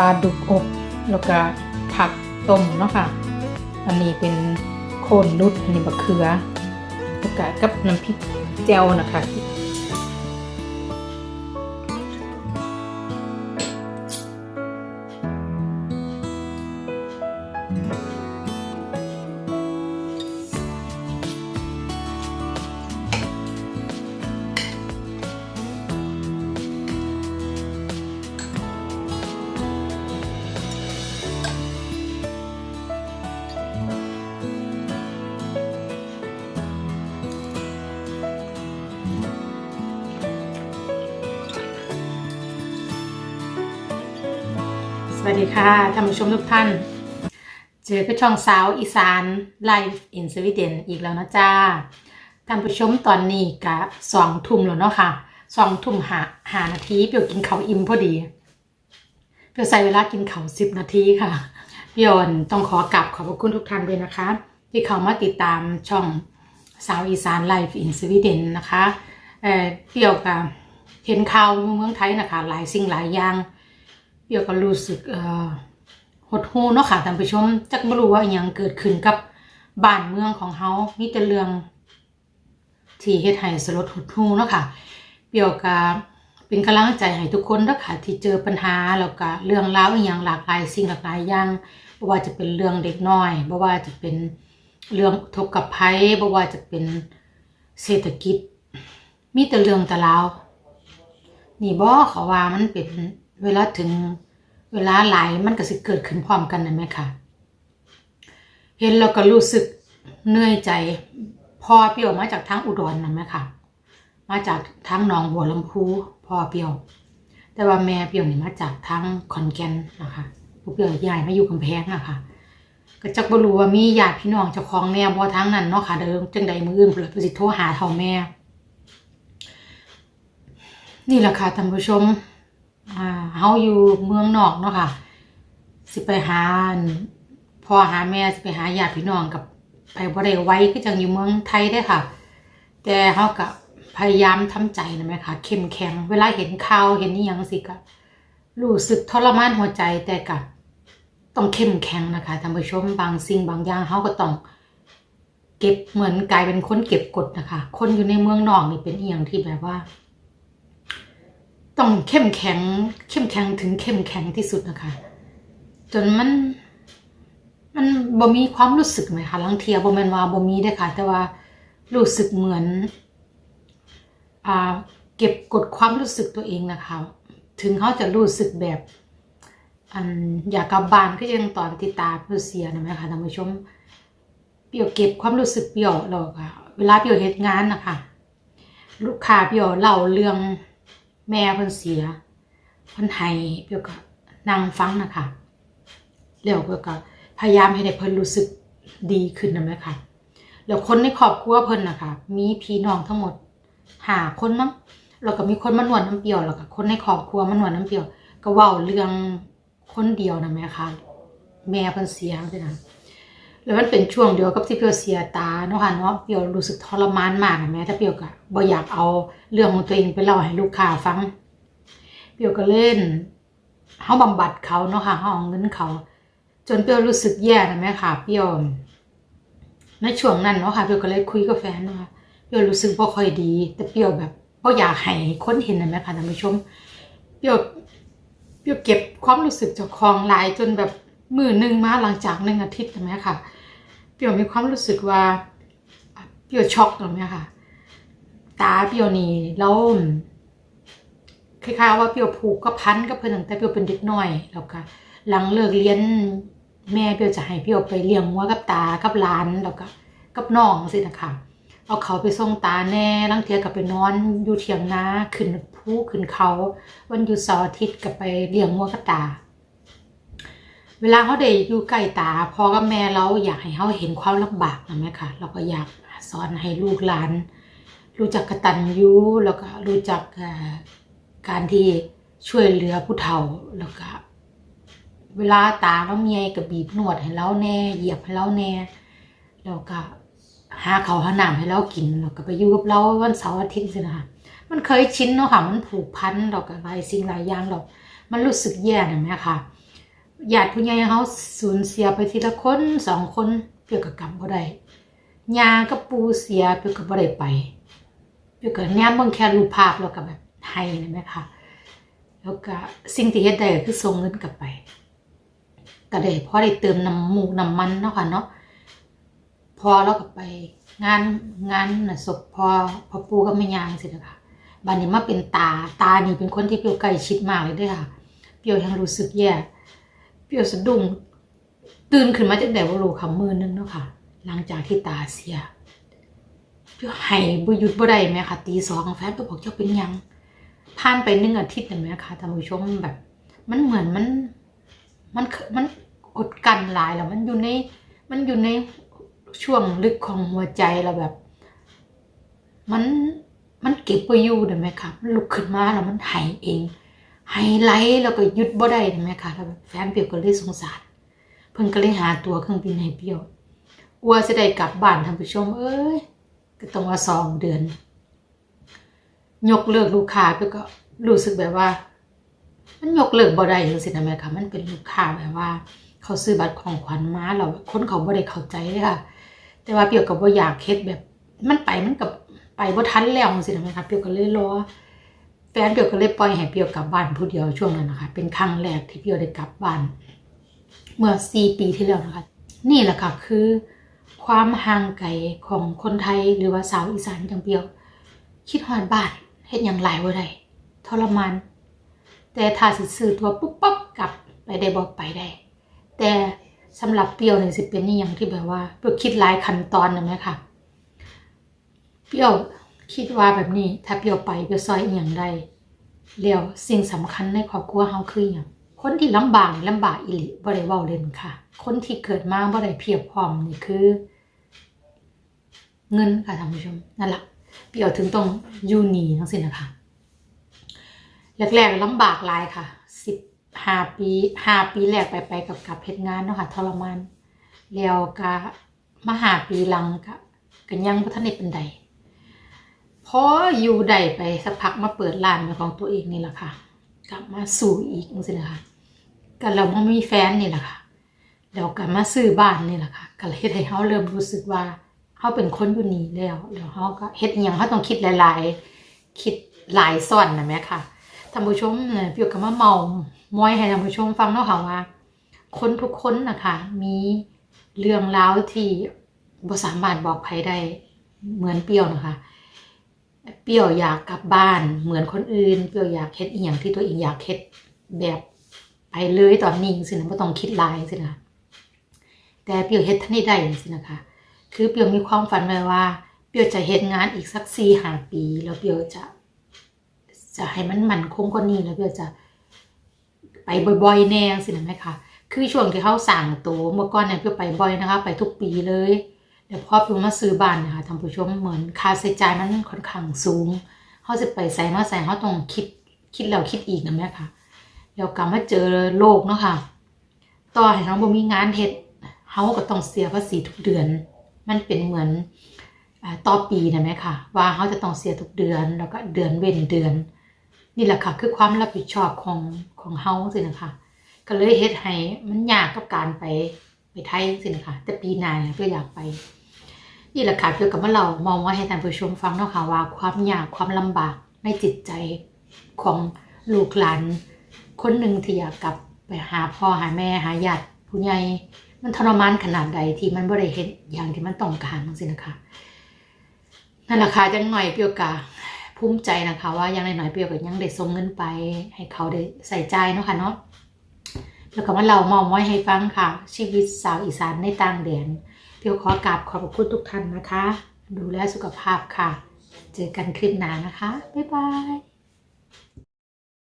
ลาดุกอบแล้วก็ผักต้มเนาะค่ะ อันนี้เป็นโคนรุดอันนี้บะเขือแล้วก็กับน้ำพริกแจ่วนะคะ สวัสดีค่ะท่านผู้ชมทุกท่าน เจอกับช่องสาวอีสานไลฟ์อินสวีเดนอีกแล้วนะจ้าท่านผู้ชมตอนนี้กะสองทุ่มแล้วเนาะค่ะสองทุ่มหาหานาทีเปียวกินเขาอิ่มพอดี เปียวใส่เวลากินเขาสิบนาทีค่ะเปียวต้องขอกลับขอบพระคุณทุกท่านด้วยนะคะ ที่เขามาติดตามช่องสาวอีสานไลฟ์อินสวีเดนนะคะเออเปียวกับเห็นข่าวเมืองไทยนะคะ หลายสิ่งหลายอย่าง เปียวก็รู้สึกหดหูเนาะค่ะท่านผู้ชมจักไม่รู้ว่าอหยังเกิดขึ้นกับบ้านเมืองของเฮามีแต่เรื่องที่เฮ็ดให้สลดหดหูเนาะค่ะเปียวก็เป็นกำลังใจให้ทุกคนเนาะค่ะที่เจอปัญหาแล้วก็เรื่องราวอีหยังหลากหลายสิ่งหลากหลายอย่างบ่ว่าจะเป็นเรื่องเด็กน้อยบ่ว่าจะเป็นเรื่องทบกับภัยบ่ว่าจะเป็นเศรษฐกิจ มีแต่เรื่องแต่ราว นี่บ่เขาว่ามันเป็น เวลาถึงเวลาหลายมันก็สิเกิดขึ้นพร้อมกันนะแม่ค่ะ เห็นแล้วก็รู้สึกเหนื่อยใจพ่อเปียวมาจากทางอุดรนะแม่ค่ะ มาจากทางหนองบัวลำพูพ่อเปียว แต่ว่าแม่เปียวนี่มาจากทางขอนแก่นนะคะผู้เปียวยายมาอยู่กำแพงนะคะก็จักบ่รู้ว่ามีญาติพี่น้องเจ้าของแน่บ่ทางนั้นเนาะค่ะเดิมจังใดมืออื่นเพิ่นเลยสิโทรหาเฒ่าแม่ นี่แหละค่ะท่านผู้ชม อ่าเฮาอยู่เมืองนอกเนาะค่ะ สิไปหาพ่อหาแม่สิไปหาญาติพี่น้องกับไปบ่ได้ไว้คือจังอยู่เมืองไทยได้ค่ะ แต่เฮาก็พยายามทำใจนะแม่ค่ะเข้มแข็ง เวลาเห็นข่าวเห็นอีหยังสิก็รู้สึกทรมานหัวใจแต่ก็ต้องเข้มแข็งนะคะท่านผู้ชมบางสิ่งบางอย่างเฮาก็ต้องเก็บเหมือนกลายเป็นคนเก็บกดนะคะ คนอยู่ในเมืองนอกนี่เป็นอียงที่แบบว่า ต้องเข้มแข็ง เข้มแข็งถึงเข้มแข็งที่สุดนะคะ จนมัน มันบ่มีความรู้สึกไหมคะลังเทียบ่แม่นว่าบ่มีได้ค่ะ แต่ว่ารู้สึกเหมือน อ่า เก็บกดความรู้สึกตัวเองนะคะ ถึงเขาจะรู้สึกแบบอันอยากกลับบ้านก็ยังตอนที่ตาเพื่อเสียนะแม่ค่ะท่านผู้ชมเปรียวเก็บความรู้สึกเปรียวเราค่ะ เวลาเปรียวเฮ็ดงานนะคะ ลูกค้าเปรียวเล่าเรื่อง แม่เพิ่นเสียเพิ่นให้เปียวก็นั่งฟังนะคะแล้วเปียวก็พยายามให้ได้เพิ่นรู้สึกดีขึ้นนะแม่ค่ะแล้วคนในครอบครัวเพิ่นนะคะมีพี่น้องทั้งหมดหาคนมั้งแล้วก็มีคนมานวดน้ำเปรียวแล้วก็คนในครอบครัวมานวดน้ำเปรียว ก็เว้าเรื่องคนเดียวนะแม่ค่ะแม่เพิ่นเสียจังนะ แล้วมันเป็นช่วงเดียวกับที่เปียวเสียตาเนาะค่ะเนาะเปียวรู้สึกทรมานมากนะแม่ถ้าเปียวก็บ่อยากเอาเรื่องของตัวเองไปเล่าให้ลูกค้าฟัง เปียวก็เล่นเฮาบำบัดเขาเนาะค่ะเฮาเอาเงินเขา จนเปียวรู้สึกแย่นะแม่ค่ะ เปียวในช่วงนั้นเนาะค่ะเปียวก็เลยคุยกับแฟนว่าเปียวรู้สึกบ่ค่อยดี แต่เปียวแบบบ่อยากให้คนเห็นนะแม่ค่ะท่านผู้ชม เปียวเปียวเก็บความรู้สึกเจ้าของลายจนแบบ มือหนึ่งมาหลังจากหนึ่งอาทิตย์นะแม่ค่ะ เปียวมีความรู้สึกว่าเปียวช็อกนะแม่ค่ะ ตาเปียวนี่แล้วคล้ายๆว่าเปียวผูกก็พันกับเพิ่นตั้งแต่เปียวเป็นเด็กน้อยแล้วก็หลังเลิกเรียนแม่เปียวจะให้เปียวไปเลี้ยงวัวกับตากับหลานแล้วก็กับน้องสินะคะเอาเขาไปส่งตาแน่ลังเทียกับไปนอนอยู่เถียงนาขึ้นภูขึ้นเขา วันหยุดเสาร์อาทิตย์ก็ไปเลี้ยงวัวกับตา เวลาเขาได้อยู่ใกล้ตาพ่อกับแม่เราอยากให้เขาเห็นความลำบากนะแม่ค่ะเราก็อยากสอนให้ลูกหลาน รู้จักกตัญญูแล้วก็รู้จักการที่ช่วยเหลือผู้เฒ่าแล้วก็เวลาตาเราเมียก็บีบนวดให้เราแน่เหยียบให้เราแน่แล้วก็หาเขาหาน้ำให้เรากินแล้วก็ไปอยู่กับเราวันเสาร์อาทิตย์สินะคะมันเคยชินเนาะค่ะมันผูกพันเราก็หลายสิ่งหลายอย่างเรามันรู้สึกแย่นะแม่ค่ะ ญาติผู้ใหญ่เฮาสูญเสียไปทีละคนสองคนเปียวก็กลับบ่ได้ยากับปูเสียเปียวก็บ่ได้ไปเปียวก็แนมบิ่งแค่รูปภาพแล้วก็แบบให้นะแม่ค่ะ แล้วก็สิ่งที่เฮ็ดได้ก็คือส่งเงินกลับไปก็ได้พอได้เติมน้ำมูกน้ำมันเนาะค่ะเนาะพอแล้วก็ไปงานงานน่ะศพพอพอปูก็ไม่ยางสินะคะบัดนี้มาเป็นตาตานี่เป็นคนที่เปียวใกล้ชิดมากเลยด้วยค่ะ เปียวยังรู้สึกแย่ เปียวสะดุ้งตื่นขึ้นมาจากแดดว่ารู้คำมือนึงเนาะค่ะ หลังจากที่ตาเสียเปียวให้บ่หยุดบ่ได้แม่ค่ะ ตีสองแฟนก็บอกเจ้าเป็นยังผ่านไปหนึ่งอาทิตย์เห็นไหมคะท่านผู้ชมแบบ มันเหมือนมัน มันมันอดกันหลายแล้วมันอยู่ใน มันอยู่ในช่วงลึกของหัวใจเราแบบ มันมันเก็บไว้อยู่เห็นไหมคะมันลุกขึ้นมาแล้วมันหายเอง หายไหลแล้วก็ยุดบ่ได้เห็นไหมคะแล้วแบบแฟนเปียวก็เลยสงสาร เพิ่นก็เลยหาตัวเครื่องบินให้เปียวอัวจะได้กลับบ้านท่านผู้ชม เอ้ยก็ต้องว่าสองเดือน ยกเลิกลูกค้าไปก็รู้สึกแบบว่า มันยกเลิกบ่ได้จังซี่นะแม่คะมันเป็นลูกค้าแบบว่า เขาซื้อบัตรของขวัญมาแล้วคนเขาบ่ได้เข้าใจเลยค่ะ แต่ว่าเปียวก็บ่อยากเฮ็ดแบบ มันไปมันกับไปบ่ทันแล้วจังซี่นะแม่คะเปียวก็เลยรอ แฟนเปียวก็เลยปล่อยให้เปียวกลับบ้านผู้เดียวช่วงนั้นนะคะ เป็นครั้งแรกที่เปียวได้กลับบ้าน เมื่อ4ปีที่แล้วนะคะ นี่แหละค่ะคือ ความห่างไกลของคนไทยหรือว่าสาวอีสานจังเปียว คิดฮอดบ้านเฮ็ดหยังหลายบ่ได้ทรมาน แต่ถ้าสิซื้อตัวปุ๊บปั๊บกลับไปได้บ่ไปได้ แต่สำหรับเปียวเนี่ยสิเป็นนี่ยังที่แบบว่าเปียวคิดหลายขั้นตอนนะแม่ค่ะเปียว คิดว่าแบบนี้ถ้าเปรียวไปเปรียวซอยอีหยังได้แล้วสิ่งสำคัญในครอบครัวเฮาคือหยังคนที่ลำบากนี่ลำบากอีหลีบ่ได้เว้าเล่นค่ะ คนที่เกิดมาบ่ได้เพียบพร้อมนี่คือ เงินค่ะท่านผู้ชมนั่นแหละเปรียวถึงต้องอยู่นีทั้งสิ้นนะคะแรกๆลำบากหลายค่ะสิบห้าปีห้าปีแรกไปไปกับกับเพชรงานเนาะค่ะทรมานแล้วก็มาหาปีหลังก็กันยังพัฒนาเป็นใด พออยู่ใดไปสักพักมาเปิดร้านเป็นของตัวเองนี่แหละค่ะ กลับมาสู่อีกจังซี่นะคะกันเราไม่มีแฟนนี่แหละค่ะแล้วกลับมาซื้อบ้านนี่แหละค่ะก็เลยเฮ็ดให้เขาเริ่มรู้สึกว่าเขาเป็นคนอยู่นี่แล้วแล้วเขาก็เฮ็ดอหยังเขาต้องคิดหลาย ๆ คิดหลายซ่อนนะแม่ค่ะท่านผู้ชมเนี่ยพี่ก็มาเมามอยให้ท่านผู้ชมฟังเนาะค่ะว่า คนทุกคนนะคะมีเรื่องราวที่บสามารถบอกใครได้เหมือนเปรี้ยวนะคะ เปรี้ยวอยากกลับบ้านเหมือนคนอื่น เปรี้ยวอยากเฮ็ดอีหยังที่ตัวเองอยากเฮ็ดแบบไปเลยตอนนี้สินะบ่ต้องคิดลายสินะแต่เปรี้ยวเฮ็ดทันได้ได้สินะคะ คือเปรี้ยวมีความฝันไว้ว่า เปรี้ยวจะเฮ็ดงานอีกสัก4-5ปี แล้วเปรี้ยวจะจะให้มันมันคงกว่านี้แล้วเพื่อจะไปบ่อยๆแน่สินะแม่ค่ะคือช่วงที่เขาสั่งตัวเมื่อก่อนเนี่ยเพื่อไปบ่อยนะคะ ไปทุกปีเลย แต่พอพื่อมาซื้อบ้านนะคะท่านผู้ชมเหมือนค่าใช้จ่ายมันค่อนข้างสูงเขาจะไปใส่มาใส่เขาต้องคิดคิดแล้วคิดอีกนะแม่ค่ะแล้วกลับมาเจอโลกเนาะค่ะต่อให้เขาบ่มีงานเฮ็ดเขาก็ต้องเสียภาษีทุกเดือน มันเป็นเหมือนต่อปีนะแม่ค่ะ ว่าเขาจะต้องเสียทุกเดือนแล้วก็เดือนเว้นเดือน นี่แหละค่ะคือความรับผิดชอบของของเฮาสินะคะก็เลยเฮ็ดให้มันยากกับการไปไปไทยสินะคะแต่ปีหน้าเนี่ยเพื่ออยากไป นี่แหละค่ะเกี่ยวกับว่าเรามองว่าให้ท่านผู้ชมฟังเนาะค่ะว่าความยากความลำบากในจิตใจของลูกหลาน คนหนึ่งที่อยากกลับไปหาพ่อหาแม่หาญาติผู้ใหญ่มันทรมานขนาดใดที่มันบ่ได้เฮ็ดอย่างที่มันต้องการจังซี่นะคะนั่นแหละค่ะจังหน่อยเปียวกะภูมิใจนะคะ ว่ายังน้อยเปียวก็ยังได้ส่งเงินไป ให้เขาได้ใส่ใจเนาะค่ะเนาะแล้วก็มาเรามองไว้ให้ฟังค่ะ ชีวิตสาวอีสานในต่างแดน เปียวขอกราบขอบคุณทุกท่านนะคะ ดูแลสุขภาพค่ะ เจอกันคลิปหน้านะคะ บ๊ายบาย